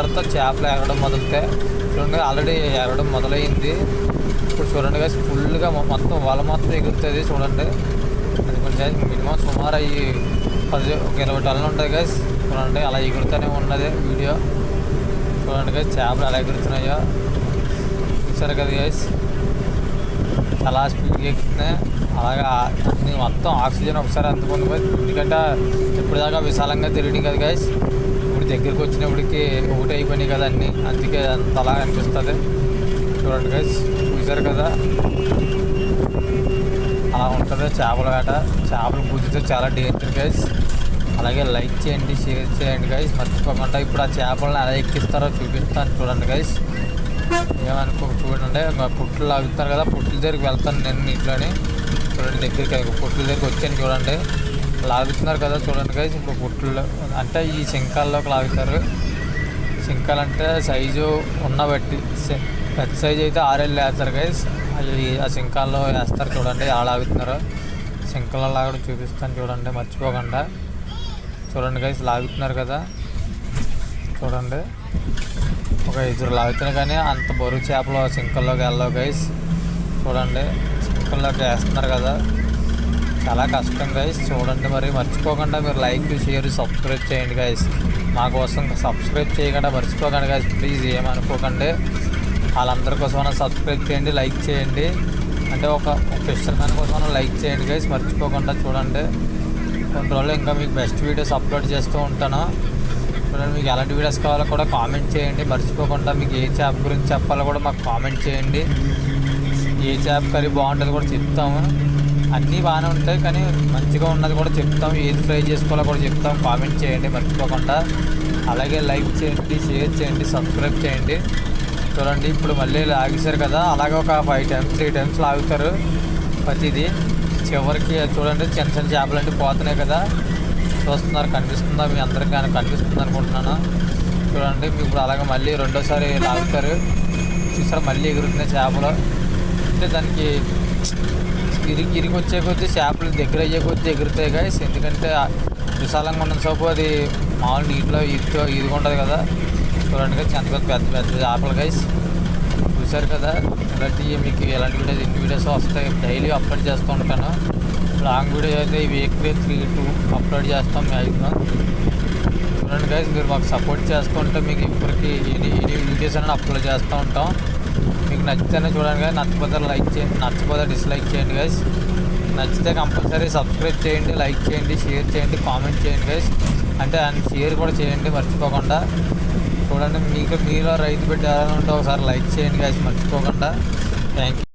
తర్వాత చేపలు ఎగరడం మొదలుతాయి. చూడండి ఆల్రెడీ ఎగరడం మొదలైంది. ఇప్పుడు చూడండి guys ఫుల్గా మొత్తం వల మొత్తం ఎగురుతుంది చూడండి. అది కొంచెం మినిమం సుమారు అయ్యి పది ఒక ఇరవై టన్నులు ఉంటాయి కదా చూడండి అలా ఎగురుతూనే ఉన్నది వీడియో. చూడండి కదా చేపలు ఎలా ఎగురుతున్నాయో. చూసారు కదా గైస్ చాలా స్పీడ్గా ఎక్కుతున్నాయి అలాగా మొత్తం ఆక్సిజన్ ఒకసారి అందుకుంది పోయి ఎందుకంటే ఇప్పటిదాకా విశాలంగా తిరిగింది కదా గైస్ దగ్గరికి వచ్చినప్పటికి ఒకటి అయిపోయినాయి కదా అన్నీ. అందుకే అంత అలా అనిపిస్తుంది. చూడండి గైస్ చూసారు కదా? అలా ఉంటుంది చేపల వేట చేపలు పూజతో చాలా డేంజర్ గైస్ అలాగే లైక్ చేయండి షేర్ చేయండి గైస్ మర్చిపోకుండా ఇప్పుడు ఆ చేపలను ఎలా ఎక్కిస్తారో చూపిస్తాను చూడండి గైస్ ఏమనుకో చూడండి పుట్లు లాగుతారు కదా పుట్ల దగ్గరికి వెళ్తాను నేను ఇంట్లోనే. చూడండి దగ్గరికి పుట్ల దగ్గరికి వచ్చాను చూడండి. లాగుతున్నారు కదా చూడండి గైస్ ఇప్పుడు బుట్టల్లో. అంటే ఈ శంఖాల్లోకి లాగుతారు. శంఖాలు అంటే సైజు ఉన్న బట్టి. పెద్ద సైజు అయితే ఆరేళ్ళు వేస్తారు గైస్ అవి ఆ శంఖాల్లో వేస్తారు చూడండి ఎలా లాగుతున్నారు. శంఖాల్లో లాగడం చూపిస్తాను చూడండి మర్చిపోకుండా. చూడండి గైస్ లాగుతున్నారు కదా. చూడండి. ఒక ఇద్దరు లాగుతున్నా కానీ అంత బరువు చేపలు సింకల్లోకి వెళ్ళవు గైస్ చూడండి సింకల్లోకి వేస్తున్నారు కదా. చాలా కష్టం గైస్ చూడండి మరి మర్చిపోకుండా మీరు లైక్ షేర్ సబ్స్క్రైబ్ చేయండి గైస్ మా కోసం సబ్స్క్రైబ్ చేయకుండా మర్చిపోకండి గైస్ ప్లీజ్ ఏమనుకోకండి వాళ్ళందరి కోసం సబ్స్క్రైబ్ చేయండి లైక్ చేయండి. అంటే ఒక ఫిషర్ మ్యాన్ కోసం లైక్ చేయండి గైస్ మర్చిపోకుండా చూడండి. కొన్ని రోజులు ఇంకా మీకు బెస్ట్ వీడియోస్ అప్లోడ్ చేస్తూ ఉంటాను. చూడండి మీకు ఎలాంటి వీడియోస్ కావాలో కూడా కామెంట్ చేయండి. మర్చిపోకుండా మీకు ఏ చేప గురించి చెప్పాలో కూడా మాకు కామెంట్ చేయండి. ఏ చేప కర్రీ బాగుంటుంది కూడా చెప్తాము. అన్నీ బాగానే ఉంటాయి కానీ మంచిగా ఉన్నది కూడా చెప్తాం ఏది ఫ్రై చేసుకోవాలో కూడా చెప్తాం కామెంట్ చేయండి మర్చిపోకుండా. అలాగే లైక్ చేయండి షేర్ చేయండి సబ్స్క్రైబ్ చేయండి. చూడండి ఇప్పుడు మళ్ళీ లాగేశారు కదా. అలాగే ఒక ఫైవ్ టైమ్స్ త్రీ టైమ్స్ లాగుతారు ప్రతిదీ. చివరికి చూడండి చిన్న చిన్న చేపలు అంటే పోతున్నాయి కదా. చూస్తున్నారు కనిపిస్తుందా? మీ అందరికీ కానీ కనిపిస్తుంది అనుకుంటున్నాను. చూడండి ఇప్పుడు అలాగే మళ్ళీ రెండోసారి లాగుతారు. చూసారా మళ్ళీ ఎగురుతున్నాయి చేపలు. అంటే దానికి ఇరిగి ఇరిగి వచ్చే కొద్దీ చేపలు దగ్గర అయ్యే కొద్దీ ఎగురుతాయి గాయస్ ఎందుకంటే విశాలంగా ఉన్న సోపు అది మామూలు నీటిలో ఇదిగా ఇరుగు ఉంటుంది కదా. చూడండి కదా ఎంత పెద్ద పెద్ద పెద్ద చేపలు గైస్ చూశారు కదా? ఇలాంటివి మీకు ఎలాంటి వీడియోస్ ఎన్ని వీడియోస్ వస్తాయి డైలీ అప్లోడ్ చేస్తూ ఉంటాను. లాంగ్ వీడియో అయితే వీక్లీ త్రీ టూ అప్లోడ్ చేస్తాం మ్యాక్సిమం చూడండి గైస్ మీరు మాకు సపోర్ట్ చేస్తూ ఉంటే మీకు ఇప్పటికి ఎన్ని ఎన్ని వీడియోస్ అనేది అప్లోడ్ చేస్తూ ఉంటాం. మీకు నచ్చితేనే చూడండి కానీ నచ్చకపోతే లైక్ చేయండి నచ్చకపోతే డిస్లైక్ చేయండి గైస్ నచ్చితే కంపల్సరీ సబ్స్క్రైబ్ చేయండి లైక్ చేయండి షేర్ చేయండి కామెంట్ చేయండి గైస్ అంటే అండ్ షేర్ కూడా చేయండి మర్చిపోకుండా. చూడండి మీకు మీలో రైతు పెట్టాలని ఉంటే ఒకసారి లైక్ చేయండి గైస్ మర్చిపోకుండా. Thank you